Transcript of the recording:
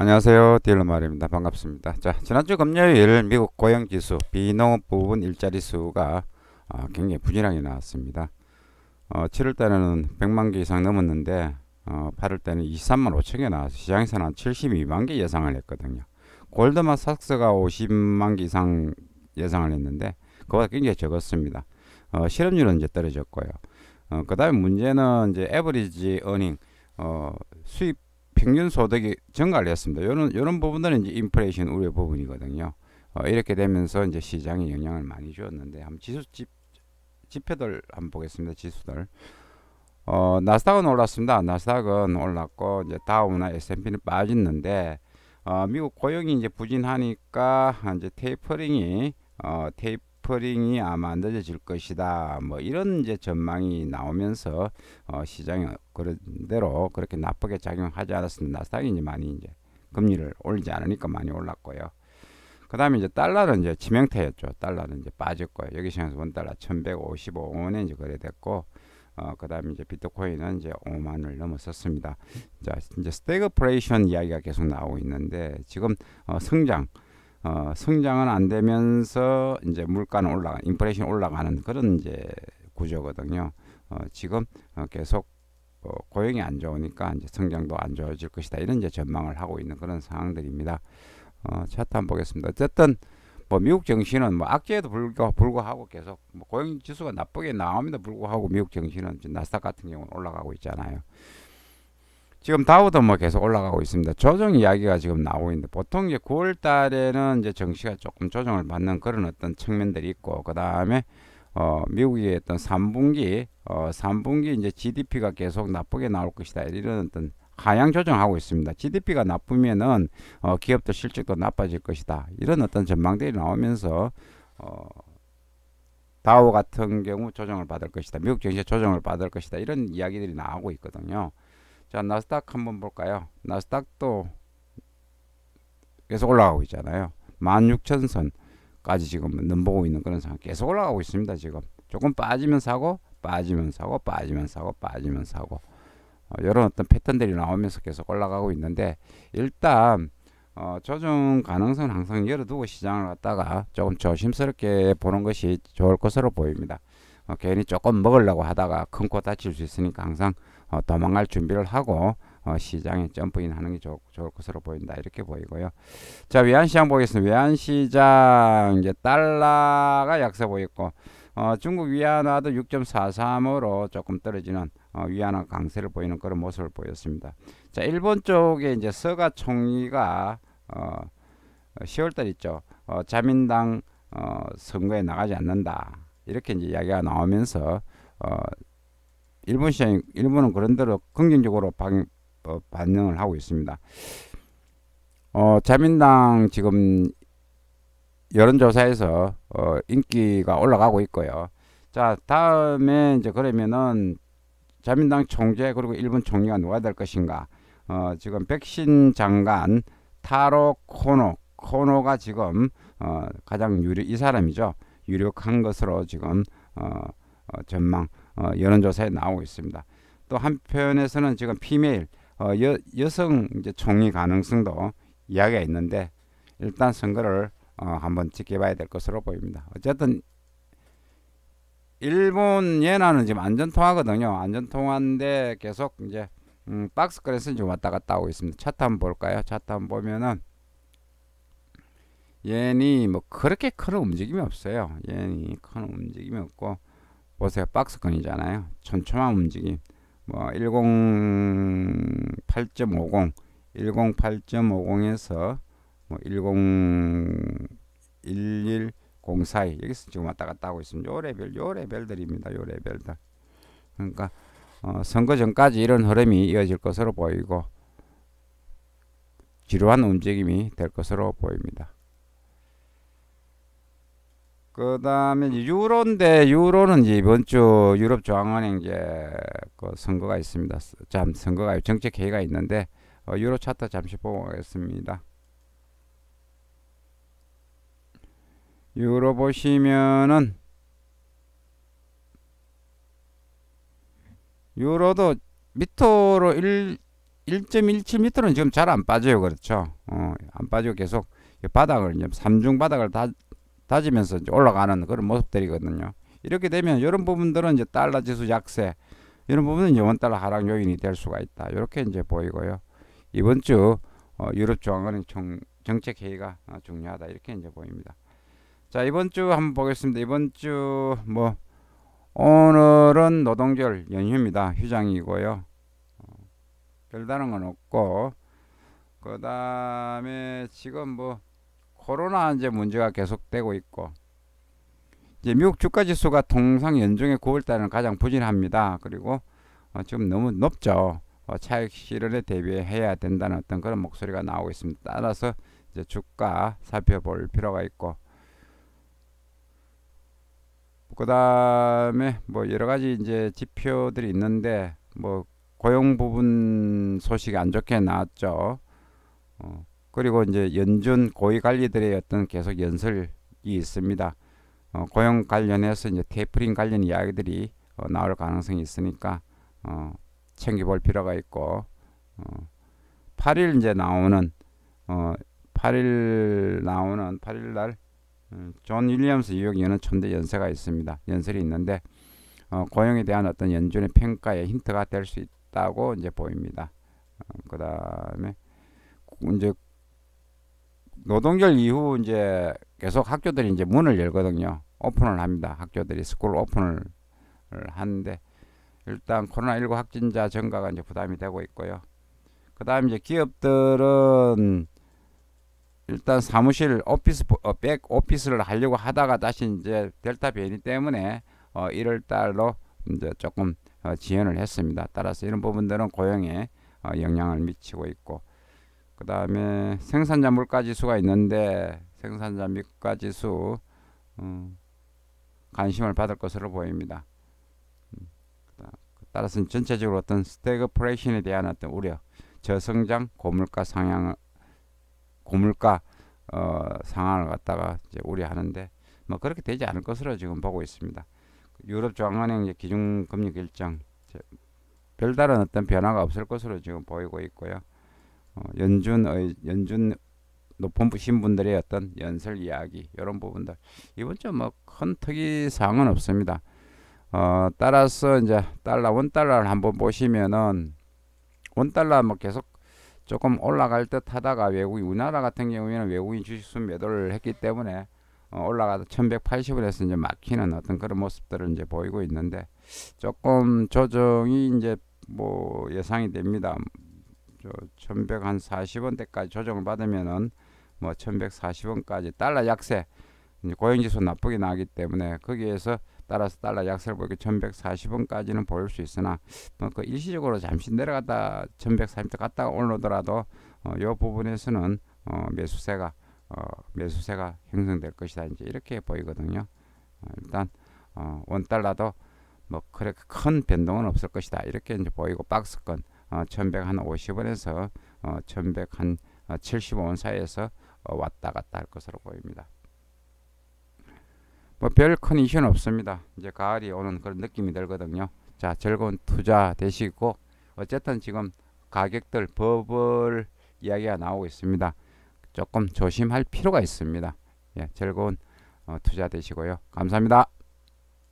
안녕하세요. 딜러 말입니다. 반갑습니다. 자, 지난주 금요일 미국 고용 지수 비농업 부분 일자리 수가 어, 굉장히 부진하게 나왔습니다. 어, 7월 달에는 100만 개 이상 넘었는데 어, 8월 때는 23만 5천 개 나와서 시장에서는 한 72만 개 예상을 했거든요. 골드만삭스가 50만 개 이상 예상을 했는데 그보다 굉장히 적었습니다. 어, 실업률은 이제 떨어졌고요. 어, 그 다음에 문제는 이제 에버리지 어닝 어, 수입 평균 소득이 증가를 했습니다. 이런 이런 부분들은 이제 인플레이션 우려 부분이거든요. 어, 이렇게 되면서 이제 시장에 영향을 많이 주었는데 한번 지수 지, 지표들 한번 보겠습니다. 지수들. 어, 나스닥은 올랐습니다. 나스닥은 올랐고 이제 다우나 S&P는 빠졌는데 어, 미국 고용이 이제 부진하니까 이제 테이퍼링이 어, 테이 퍼링이 아마 늦어질 것이다. 뭐 이런 이제 전망이 나오면서 어, 시장이 그런 대로 그렇게 나쁘게 작용하지 않았습니다. 나스닥이 이제 많이 이제 금리를 올리지 않으니까 많이 올랐고요. 그다음에 이제 달러는 이제 지명태였죠. 달러는 이제 빠졌고요. 여기 시장에서 원 달러 1,155원에 이제 거래됐고 어, 그다음에 이제 비트코인은 이제 5만을 넘어섰습니다. 자, 이제 스태그플레이션 이야기가 계속 나오고 있는데 지금 어, 성장 어, 성장은 안 되면서 이제 물가는 올라가, 인플레이션 올라가는 그런 이제 구조거든요. 어, 지금 어, 계속 어, 고용이 안 좋으니까 이제 성장도 안 좋아질 것이다. 이런 이제 전망을 하고 있는 그런 상황들입니다. 어, 차트 한번 보겠습니다. 어쨌든 뭐 미국 정시는 뭐 악재에도 불구, 불구하고 계속 뭐 고용 지수가 나쁘게 나옴에도 불구하고 미국 정시는 나스닥 같은 경우는 올라가고 있잖아요. 지금 다우도 뭐 계속 올라가고 있습니다. 조정 이야기가 지금 나오고 있는데 보통 이제 9월 달에는 이제 정시가 조금 조정을 받는 그런 어떤 측면들이 있고 그 다음에 어, 미국의 어떤 3분기 어, 3분기 이제 GDP가 계속 나쁘게 나올 것이다 이런 어떤 하향 조정하고 있습니다. GDP가 나쁘면은 어, 기업들 실적도 나빠질 것이다. 이런 어떤 전망들이 나오면서 어, 다우 같은 경우 조정을 받을 것이다. 미국 증시 조정을 받을 것이다. 이런 이야기들이 나오고 있거든요. 자, 나스닥 한번 볼까요? 나스닥도 계속 올라가고 있잖아요. 16,000선까지 지금 넘보고 있는 그런 상황 계속 올라가고 있습니다. 지금 조금 빠지면 사고 빠지면 사고 빠지면 사고 빠지면 사고 어, 이런 어떤 패턴들이 나오면서 계속 올라가고 있는데 일단 어, 조정 가능성은 항상 열어두고 시장을 갖다가 조금 조심스럽게 보는 것이 좋을 것으로 보입니다. 어, 괜히 조금 먹으려고 하다가 큰 코 다칠 수 있으니까 항상 어, 도망갈 준비를 하고 어, 시장에 점프인 하는 게 좋, 좋을 것으로 보인다 이렇게 보이고요. 자 외환시장 보겠습니다. 외환시장 이제 달러가 약세 보였고 어, 중국 위안화도 6.43으로 조금 떨어지는 어, 위안화 강세를 보이는 그런 모습을 보였습니다. 자 일본 쪽에 이제 서가 총리가 어, 10월달 있죠. 어, 자민당 어, 선거에 나가지 않는다 이렇게 이제 이야기가 나오면서 어, 일본 시장 일본은 그런대로 긍정적으로 방, 어, 반응을 하고 있습니다. 어, 자민당 지금 여론조사에서 어, 인기가 올라가고 있고요. 자 다음에 이제 그러면은 자민당 총재 그리고 일본 총리가 누가 될 것인가? 어, 지금 백신 장관 타로 코노 코노가 지금 어, 가장 유력 이 사람이죠. 유력한 것으로 지금 어, 어, 전망 어, 여론조사에 나오고 있습니다. 또 한편에서는 지금 피메일 어, 여, 여성 이제 총리 가능성도 이야기가 있는데 일단 선거를 어, 한번 지켜봐야 될 것으로 보입니다. 어쨌든 일본 예나는 지금 안전 통화거든요. 안전 통화인데 계속 이제 음, 박스권에서 지금 왔다 갔다 하고 있습니다. 차트 한번 볼까요? 차트 한번 보면은 얘니 뭐 그렇게 큰 움직임이 없어요. 얘니 큰 움직임이 없고 보세요. 박스권이잖아요. 촘촘한 움직임. 뭐 108.50, 108.50에서 뭐 1011 04에 여기서 지금 왔다 갔다 하고 있습니다. 요 레벨, 요 레벨들입니다. 요 레벨들. 그러니까 어, 선거 전까지 이런 흐름이 이어질 것으로 보이고 지루한 움직임이 될 것으로 보입니다. 그 다음에 유로인데 유로는 이번 주 유럽 중앙은행 이제 그 선거가 있습니다. 참 선거가 정책 회의가 있는데 어, 유로 차트 잠시 보고 가겠습니다. 유로 보시면은 유로도 밑으로 1 1.17m는 지금 잘 안 빠져요. 그렇죠. 어, 안 빠지고 계속 이 바닥을 이제 삼중 바닥을 다, 다지면서 올라가는 그런 모습들이거든요. 이렇게 되면 이런 부분들은 이제 달러 지수 약세 이런 부분은 이제 원달러 하락 요인이 될 수가 있다. 이렇게 이제 보이고요. 이번 주 어, 유럽 중앙은행 정, 정책 회의가 어, 중요하다. 이렇게 이제 보입니다. 자 이번 주 한번 보겠습니다. 이번 주 뭐 오늘은 노동절 연휴입니다. 휴장이고요. 어, 별다른 건 없고 그 다음에 지금 뭐 코로나 이제 문제가 계속되고 있고 이제 미국 주가 지수가 통상 연중에 9월 달은 가장 부진합니다. 그리고 어, 지금 너무 높죠. 어, 차익 실현에 대비해야 된다는 어떤 그런 목소리가 나오고 있습니다. 따라서 이제 주가 살펴볼 필요가 있고 그 다음에 뭐 여러 가지 이제 지표들이 있는데 뭐 고용 부분 소식이 안 좋게 나왔죠. 어, 그리고 이제 연준 고위 관리들의 어떤 계속 연설이 있습니다. 어, 고용 관련해서 이제 테이프링 관련 이야기들이 어, 나올 가능성이 있으니까 어, 챙겨볼 필요가 있고 어, 8일 이제 나오는 어, 8일 나오는 8일 날 음, 존 윌리엄스 뉴욕 연은 촌대 연세가 있습니다. 연설이 있는데 어, 고용에 대한 어떤 연준의 평가에 힌트가 될 수 있다고 이제 보입니다. 어, 그 다음에 이제 노동절 이후 이제 계속 학교들이 이제 문을 열거든요. 오픈을 합니다. 학교들이 스쿨 오픈을 하는데 일단 코로나19 확진자 증가가 이제 부담이 되고 있고요. 그다음 이제 기업들은 일단 사무실 오피스 어, 백 오피스를 하려고 하다가 다시 이제 델타 변이 때문에 어 1월 달로 이제 조금 어, 지연을 했습니다. 따라서 이런 부분들은 고용에 어, 영향을 미치고 있고 그 다음에 생산자 물가 지수가 있는데 생산자 물가 지수 음, 관심을 받을 것으로 보입니다. 음, 따라서 전체적으로 어떤 스태그프레이션에 대한 어떤 우려, 저성장, 고물가 상향 고물가 어, 상황을 갖다가 이제 우려하는데 뭐 그렇게 되지 않을 것으로 지금 보고 있습니다. 유럽 중앙은행 기준 금리 결정 별다른 어떤 변화가 없을 것으로 지금 보이고 있고요. 어, 연준의 연준 높은 신분들의 어떤 연설 이야기 이런 부분들 이번 주뭐큰 특이 사항은 없습니다. 어, 따라서 이제 달러 원 달러를 한번 보시면은 원 달러 뭐 계속 조금 올라갈 듯 하다가 외국인 우리나라 같은 경우에는 외국인 주식수 매도를 했기 때문에 어, 올라가서 1180원에서 이제 막히는 어떤 그런 모습들을 이제 보이고 있는데 조금 조정이 이제 뭐 예상이 됩니다. 저 1140원대까지 조정을 받으면은 뭐 1140원까지 달러 약세 이제 고용지수 나쁘게 나기 때문에 거기에서 따라서 달러 약세를 보이고 1140원까지는 보일 수 있으나 뭐 그 일시적으로 잠시 내려갔다 1140원 갔다가 올라오더라도 어, 이 부분에서는 어, 매수세가 어, 매수세가 형성될 것이다 이제 이렇게 보이거든요. 어, 일단 어, 원 달러도 뭐 그렇게 큰 변동은 없을 것이다 이렇게 이제 보이고 박스권 어, 1150원에서 어, 1100한 어, 75원 사이에서 어, 왔다 갔다 할 것으로 보입니다. 뭐 별 큰 이슈는 없습니다. 이제 가을이 오는 그런 느낌이 들거든요. 자, 즐거운 투자 되시고 어쨌든 지금 가격들 버블 이야기가 나오고 있습니다. 조금 조심할 필요가 있습니다. 예, 즐거운 어, 투자 되시고요. 감사합니다.